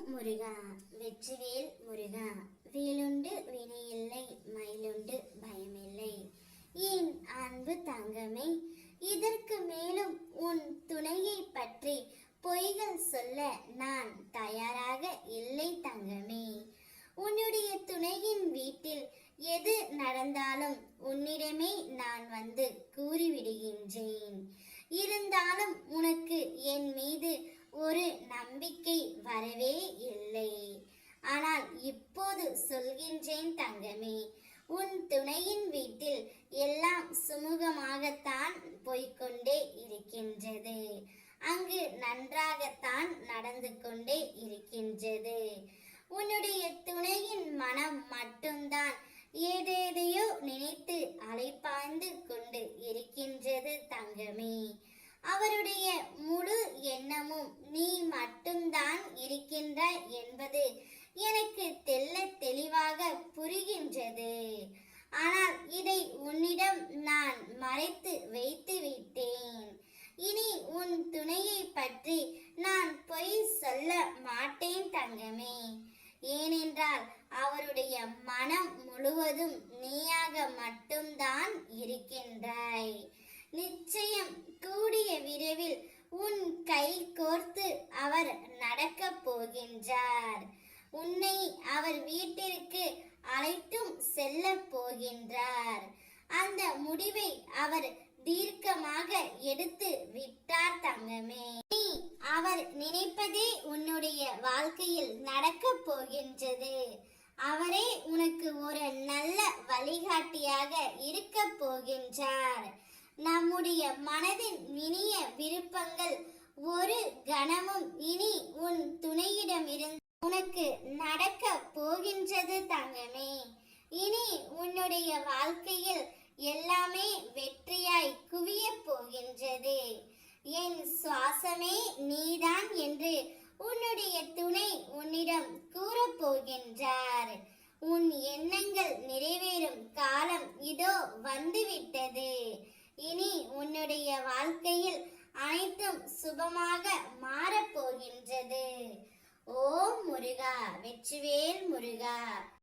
முருகா வெற்றிவேல் முருகா. வேலுண்டு வினையில்லை மயிலுண்டு பயமில்லை. என் அன்பு தங்கமே? இதற்கு மேலும் உன் துணையை பற்றி பொய்கள் சொல்ல நான் தயாராக இல்லை தங்கமே. உன்னுடைய துணையின் வீட்டில் எது நடந்தாலும் உன்னிடமே நான் வந்து கூறிவிடுகின்றேன். இருந்தாலும் உனக்கு என் மீது ஒரு வருகின்றேன் தங்கமே. உன் துணையின் வீட்டில் எல்லாம் சுமூகமாகத்தான் போய்க்கொண்டே இருக்கின்றது. அங்கு நன்றாகத்தான் நடந்து கொண்டே இருக்கின்றது. உன்னுடைய துணையின் மனம் மட்டும்தான் ஏதேதையோ நினைத்து அலைப்பாய்ந்து கொண்டு இருக்கின்றது தங்கமே. அவருடைய முழு எண்ணமும் நீ மட்டும்தான் இருக்கின்றாய் என்பது எனக்கு உன்னிடம் நான் மறைத்து வைத்து விட்டேன். இனி உன் துணையை பற்றி நான் பொய் சொல்ல மாட்டேன் தங்கமே. ஏனென்றால் அவருடைய மனம் முழுவதும் நீயாக மட்டும்தான் இருக்கின்றாய். நிச்சயம் கூடிய விரைவில் உன் கை கோர்த்து அவர் நடக்கப் போகின்றார். உன்னை அவர் வீட்டிற்கு அழைத்தும் செல்ல போகின்றார். அந்த முடிவை அவர் தீர்க்கமாக எடுத்து விட்டார் தங்கமே. நீ அவர் நினைப்பதே உன்னுடைய வாழ்க்கையில் நடக்கப் போகின்றது. அவரே உனக்கு ஒரு நல்ல வழிகாட்டியாக இருக்க போகின்றார். நம்முடைய மனதின் இனிய விருப்பங்கள் ஒரு கணமும் இனி உன் துணையிடமிருந்து உனக்கு நடக்க போகின்றது தங்கமே. இனி உன்னுடைய வாழ்க்கையில் எல்லாமே வெற்றியாய் குவிய போகின்றது. என் சுவாசமே நீதான் என்று உன்னுடைய துணை உன்னிடம் கூறப்போகின்றார் உன் எண்ணங்கள் நிறைவேறும் காலம் இதோ வந்துவிட்டது. இனி உன்னுடைய வாழ்க்கையில் அனைத்தும் சுபமாக மாறப்போகின்றது ஓம் முருகா வெற்றிவேல் முருகா.